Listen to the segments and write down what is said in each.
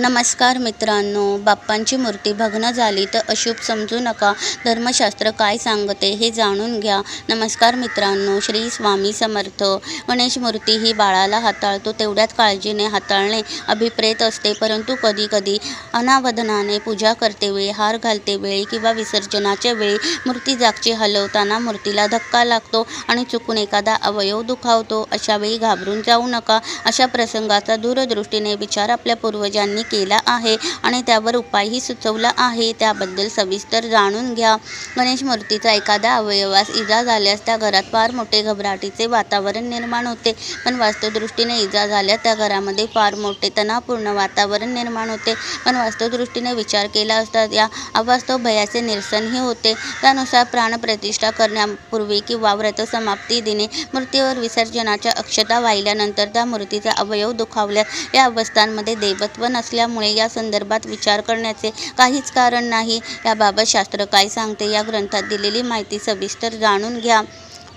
नमस्कार मित्रांनो बाप्पांची मूर्ती भग्न झाली तर अशुभ समजू नका. धर्मशास्त्र काय सांगते हे जाणून घ्या. नमस्कार मित्रांनो श्री स्वामी समर्थ. गणेश मूर्ती ही बाळाला हाताळतो तेवढ्याच काळजीने हाताळणे अभिप्रेत असते परंतु कधीकधी अनावधनाने पूजा करते वेळी हार घालते वेळी किंवा विसर्जनाच्या वेळी मूर्ती जागची हलवताना मूर्तीला धक्का लागतो आणि चुकून एखादा अवयव दुखावतो. अशावेळी घाबरून जाऊ नका. अशा प्रसंगाचा दूरदृष्टीने विचार आपल्या पूर्वजांनी केला आहे आणि त्यावर उपायही सुचवला आहे. त्याबद्दल सविस्तर जाणून घ्या. गणेश मूर्तीचा एखादा अवयवास इजा झाल्यास त्या घरात फार मोठे घबराटीचे वातावरण निर्माण होते. पण वास्तुदृष्टीने इजा झाल्यास त्या घरामध्ये फार मोठे तणावपूर्ण वातावरण निर्माण होते. पण वास्तुदृष्टीने विचार केला असता या अवास्तव भयाचे निरसनही होते. त्यानुसार प्राणप्रतिष्ठा करण्यापूर्वी किंवा व्रतसमाप्ती दिने मूर्तीवर विसर्जनाच्या अक्षता वाहिल्यानंतर त्या मूर्तीचा अवयव दुखावल्यास या अवस्थांमध्ये देवत्व असल्यामुळे या संदर्भात विचार करण्याचे काहीच कारण नाही. याबाबत शास्त्र काय सांगते? या ग्रंथात दिलेली माहिती सविस्तर जाणून घ्या.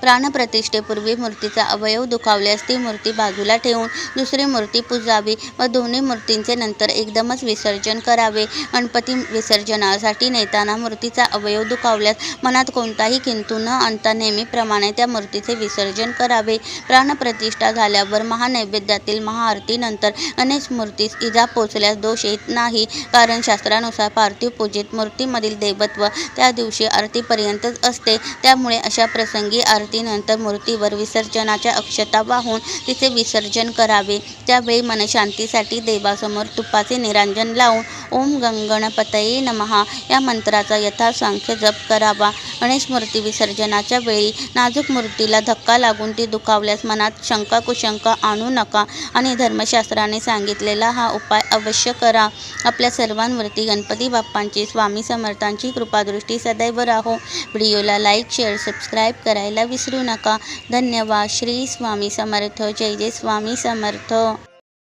प्राणप्रतिष्ठेपूर्वी मूर्तीचा अवयव दुखावल्यास ती मूर्ती बाजूला ठेवून दुसरी मूर्ती पुजावी व दोन्ही मूर्तींचे नंतर एकदमच विसर्जन करावे. गणपती विसर्जनासाठी नेताना मूर्तीचा अवयव दुखावल्यास मनात कोणताही किंतू न आणता नेहमीप्रमाणे त्या मूर्तीचे विसर्जन करावे. प्राणप्रतिष्ठा झाल्यावर महानैवेद्यातील महाआरतीनंतर गणेश मूर्तीस इजा पोचल्यास दोष येत नाही. कारण शास्त्रानुसार पार्थिव पूजेत मूर्तीमधील देवत्व त्या दिवशी आरतीपर्यंतच असते. त्यामुळे अशा प्रसंगी आरती आरतीनंतर मूर्तीवर विसर्जनाच्या अक्षता वाहून तिचे विसर्जन करावे. त्यावेळी मनशांतीसाठी देवासमोर तुपाचे निरांजन लावून ओम गंगणपतये नमहा या मंत्राचा यथासांख्य जप करावा. गणेश मूर्ती विसर्जनाच्या वेळी नाजूक मूर्तीला धक्का लागून ती दुखावल्यास मनात शंका कुशंका आणू नका. आणि धर्मशास्त्राने सांगितलेला हा उपाय अवश्य करा. आपल्या सर्वांवरती गणपती बाप्पांची स्वामी समर्थांची कृपादृष्टी सदैव राहो. व्हिडिओला लाईक शेअर सबस्क्राईब करायला विसरू नका. धन्यवाद. श्री स्वामी समर्थ. जय जय स्वामी समर्थ.